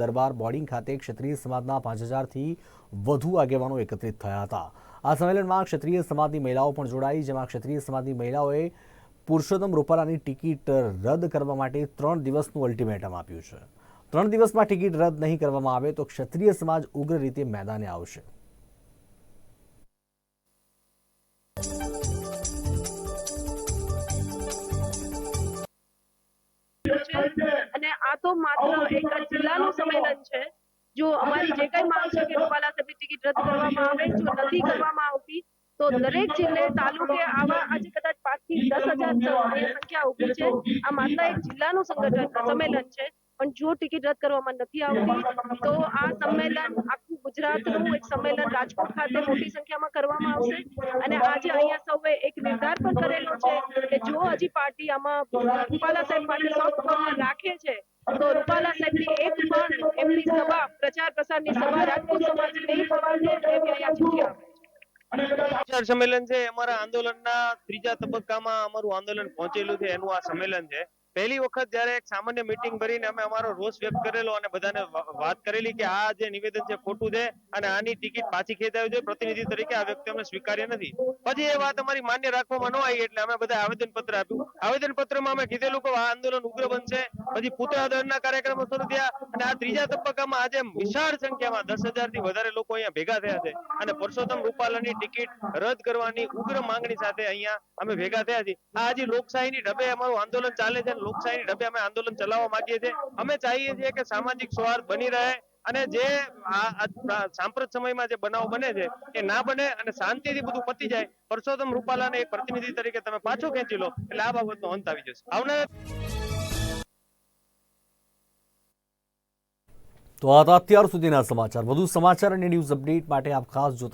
દરબાર boarding ખાતે ક્ષત્રિય સમાજના પાંચ હજારથી વધુ આગેવાનો એકત્રિત થયા હતા. આ સંમેલનમાં ક્ષત્રિય સમાજની મહિલાઓ પણ જોડાઈ, જેમાં ક્ષત્રિય સમાજની મહિલાઓએ પુરુષોત્તમ રૂપાલાની ટિકિટ રદ કરવા માટે ત્રણ દિવસનું અલ્ટિમેટમ આપ્યું છે. ત્રણ દિવસમાં ટિકિટ રદ નહીં કરવામાં આવે તો ક્ષત્રિય સમાજ ઉગ્ર રીતે મેદાને આવશે. તો માત્ર એક જિલ્લાનું સંમેલન છે. જો અમારી જે કઈ માંગ છે કે રૂપાલા સાહેબની ટિકિટ રદ કરવામાં આવે જો નથી કરવામાં આવતી તો દરેક જિલ્લે તાલુકે આવા આજે કદાચ પાંચથી દસ હજાર સંખ્યા ઊભી છે. આ માત્ર એક જિલ્લાનું સંગઠન સંમેલન છે. પણ જો ટિકિટ રદ કરવામાં નથી આવતી તો આ સંમેલન આખું ગુજરાતનું એક સંમેલન રાજકોટ ખાતે મોટી સંખ્યામાં કરવામાં આવશે. અને આજે અહીંયા સૌએ એક નિર્ધાર પણ કરેલો છે કે જો હજી પાર્ટી આમાં રૂપાલા સાહેબ સોફ્ટ રાખે છે તો રૂપાલા સાહેબની એક પણ એમની સભા પ્રચાર પ્રસારની સભા રાજકોટ સમાજ નહીં એવી અહીંયા છૂટ્યા આપે સંમેલન છે અમારા આંદોલનના ત્રીજા તબક્કામાં અમારું આંદોલન પહોંચેલું છે એનું આ સંમેલન છે. પહેલી વખત જ્યારે એક સામાન્ય મીટિંગ ભરીને અમે અમારો રોષ વ્યક્ત કરેલો અને બધાને વાત કરેલી કે આ જે નિવેદન છે ખોટું છે અને આની ટિકિટ પાછી ખેંચાવી જોઈએ પ્રતિનિધિ તરીકે આ વ્યક્તિ અમને સ્વીકાર્ય નથી. પછી એ વાત અમારી માન્ય રાખવામાં ન આવી એટલે અમે બધા આવેદન પત્ર આપ્યું. આવેદન પત્રમાં અમે કીધેલું કે આ આંદોલન ઉગ્ર બનશે, પછી પુતળા દળના કાર્યક્રમો શરૂ થયા અને આ ત્રીજા તબક્કામાં આજે વિશાળ સંખ્યામાં દસથી વધારે લોકો અહીંયા ભેગા થયા છે અને પરસોત્તમ રૂપાલાની ટિકિટ રદ કરવાની ઉગ્ર માંગણી સાથે અહીંયા અમે ભેગા થયા છીએ. આ હજી લોકશાહીની ઢબે અમારું આંદોલન ચાલે છે લોકશાહીની ઢબે અમે આંદોલન ચલાવવા માંગીએ છીએ. અમે ચાહીએ છીએ કે સામાજિક સૌહાર્દ બની રહે અને જે સાંપ્રત સમયમાં જે બનાવ બને છે, એ ના બને અને શાંતિથી બધું પતી જાય. પરસોત્તમ રૂપાલાને એક પ્રતિનિધિ તરીકે તમે પાછો ખેંચી લો, એટલે આ બાબતનો અંત આવી જશે. આવનારા તો આ અત્યાર સુધીના સમાચાર. વધુ સમાચાર અને ન્યૂઝ અપડેટ માટે આપ ખાસ જોતા